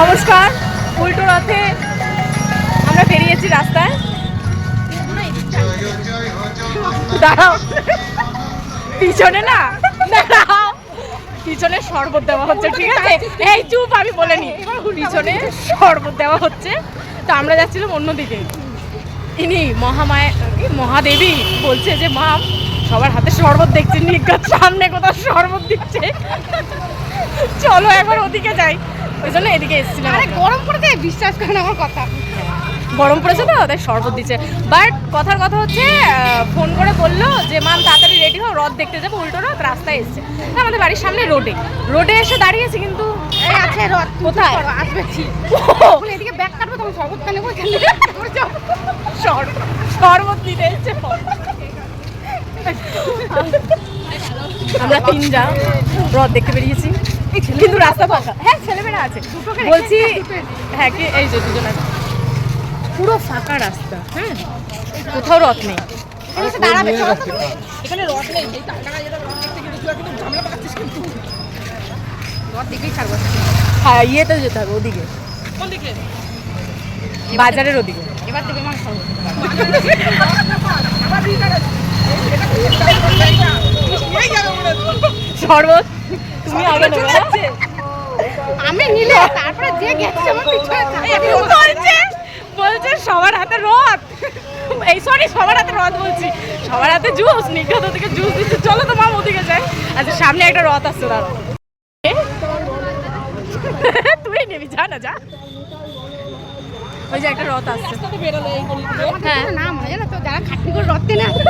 নমস্কার, উল্টো রথে আমরা বেরিয়েছি রাস্তায়। দাঁড়াও। পিছনে না? দাঁড়াও। পিছনে শরবত দেওয়া হচ্ছে, ঠিক আছে? এই চুপ, আমি বলে নি। পিছনে শরবত দেওয়া হচ্ছে। তো আমরা যাচ্ছিলাম অন্যদিকে। ইনি মহামায়া মহাদেবী বলছে যে, মা, সবার হাতে শরবত দেখছি নিজ্ঞাত সামনে কোথাও শরবত দিচ্ছে। চলো একবার ওদিকে যাই। ওই জন্য এদিকে এসেছিলাম আরে গরম পড়েছে? বিশ্বাস করেন আমার কথা। গরম পড়েছে তো তাই শরবত দিচ্ছে। বাট কথার কথা হচ্ছে ফোন করে বলল যে মাম তাড়াতাড়ি রেডি হও রথ দেখতে যাব উল্টো রথ রাস্তায় এসছে। আমাদের বাড়ির সামনে রোডে। রোডে এসে দাঁড়িয়েছি কিন্তু আছে রথ কোথায়? আসবে এদিকে ব্যাগ কাটবো তখন শরবত খালি শরবত দিতে এসছে। আমরা তিনটা রথ দেখতে বেরিয়েছি। কিন্তু রাস্তা ফাঁকা হ্যাঁ ছেলেমেয়েরা আছে। বলছি হ্যাঁ কি এই যে দুজন। আছে পুরো ফাঁকা রাস্তা হ্যাঁ? কোথাও রথ নেই। এখানে রথ নেই। হ্যাঁ ইয়েতে যেতে হবে ওদিকে। বাজারের ওদিকে। এবার দেবে আমার শরবত তুমি আগে নেবে? আমি নিলে তারপরে যে গেছে আমার পিছনে। বলছে বলছে সবার হাতে রথ। এই সরি সবার হাতে রথ বলছি। সবার হাতে জুস নিঘাত থেকে জুস দিচ্ছে। চলো তো মাম ওদিকে যাই আচ্ছা সামনে একটা রথ আসছে দাঁড়া তুই নেবি যা না যা। ওই যে একটা রথ আসছে হ্যাঁ। না মনে জানো তো যারা খাটনি করে রথ আসে।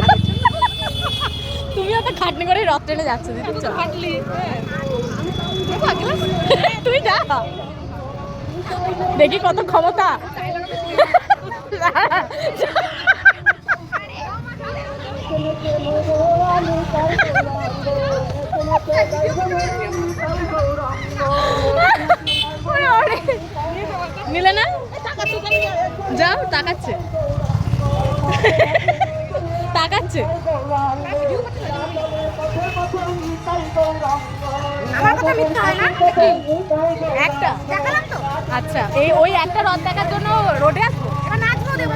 তুমিও তো খাটনি করে রথ টেনে যাচ্ছ দিদি চল। হাঁটলি, হ্যাঁ। তুই যা। দেখি কত ক্ষমতা। নিলে না? যাও তাকাচ্ছে। তাকাচ্ছে আমার কথা মিথ্যা হয় না? একটা। দেখালাম তো? আচ্ছা এই ওই একটা রথ দেখার জন্য রোডে আসব? এবার নাচবো দেবো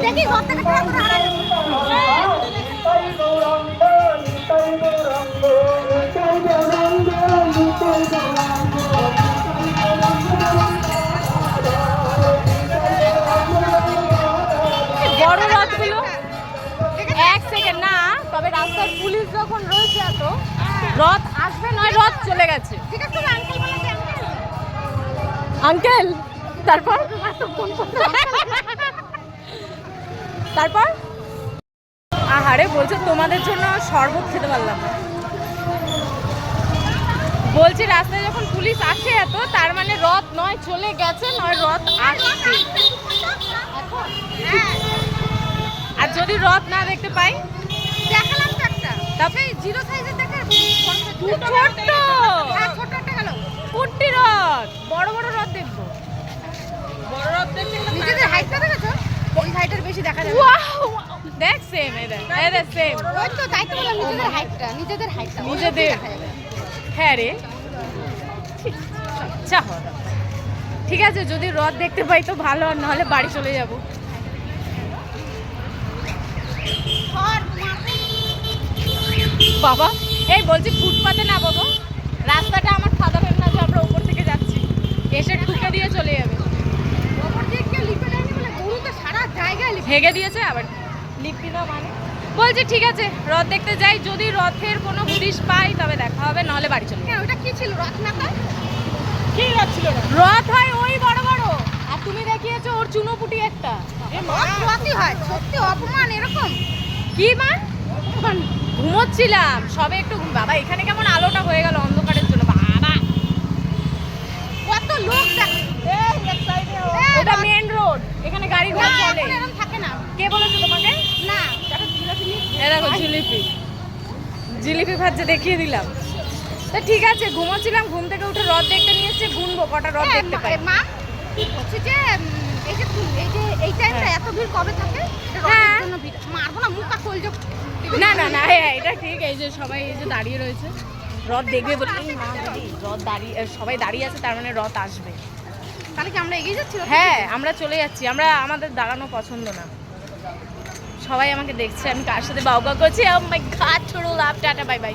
দেখি থেকে হারাই সেকেন্ড না তবে রাস্তায় পুলিশ যখন রয়েছে এত রথ আসবে নয় রথ চলে গেছে। আঙ্কেল তারপর? তারপর? আহারে বলছে তোমাদের জন্য শরবত খেতে পারলাম না। বলছি রাস্তায় যখন পুলিশ আসে এত তার মানে রথ নয় চলে গেছে নয় রথ আসছে। হ্যাঁ আর যদি রথ না দেখতে পাই? দেখালাম তো একটা। তারপরে জিরো সাইজের দেখে ছোট্ট! হ্যাঁ ছোট একটা গেল। কুট্টি রথ! বড় বড় রথ দেখব। বড় রথ দেখতে নিজেদের হাইটটা দেখেছ? ওই হাইটের বেশি দেখা যাবে ওয়াও! দেখ সেম সেম ওই তো তাই তো বললাম নিজেদের হাইটটা নিজেদের হাইটটা নিজেদের। হ্যাঁ রে। আচ্ছা। ঠিক আছে যদি রথ দেখতে পাই তো ভালো আর নাহলে বাড়ি চলে যাব। বাবা। এই বলছি ফুটপাতে না বাবা রাস্তাটা আমার সাধারণ না যে আমরা উপর থেকে যাচ্ছি। এসে ঠুকে দিয়ে চলে যাবে। ওপর দিয়ে কেউ লিপে দেয়নি বলে? গরু তো সারা জায়গায় হেগে দিয়েছে আবার। লিপি না মানে? বলছি ঠিক আছে রথ দেখতে যাই। যদি রথের কোনো পুলিশ পাই তবে দেখা হবে নাহলে বাড়ি চলে। কেন ওটা কি ছিল? রথ নাকা কি রথ ছিল রথ হয় ওই বড় বড়। আর তুমি দেখিয়েছো ওর চুনোপুটি একটা। রথ রথই হয়। সত্যি অপমান এরকম? কি মান ঘুমোচ্ছিলাম সবে একটু ঘুম বাবা এখানে কেমন আলোটা হয়ে গেল অন্ধকারের জন্য বাবা। কত লোক ওটা মেন রোড এখানে গাড়ি ঘোড়া চলে। থাকে না। কে বলেছে তোমাকে? না দেখো জিলিপি জিলিপি ভাজছে দেখিয়ে দিলাম। তা ঠিক আছে ঘুমোচ্ছিলাম ঘুম থেকে উঠে রথ দেখতে নিয়ে এসছে গুনবো কটা রথ এ, দেখতে পাই। মা হচ্ছে যে এই যে এই যে এই টাইমটা হ্যাঁ। এত ভিড় কবে থাকে? হ্যাঁ। মারবো না মুখটা না না না হ্যাঁ এটা ঠিক এই যে সবাই এই যে দাঁড়িয়ে রয়েছে। রথ দেখবে বলে রথ দাঁড়িয়ে সবাই দাঁড়িয়ে আছে তার মানে রথ আসবে। তাহলে কি আমরা এগিয়ে যাচ্ছি হ্যাঁ আমরা চলে যাচ্ছি আমরা আমাদের দাঁড়ানো পছন্দ না। সবাই আমাকে দেখছে আমি কার সাথে বাউকা করছি? ও মাই গড ছোড়ো লাভ টাটা বাই বাই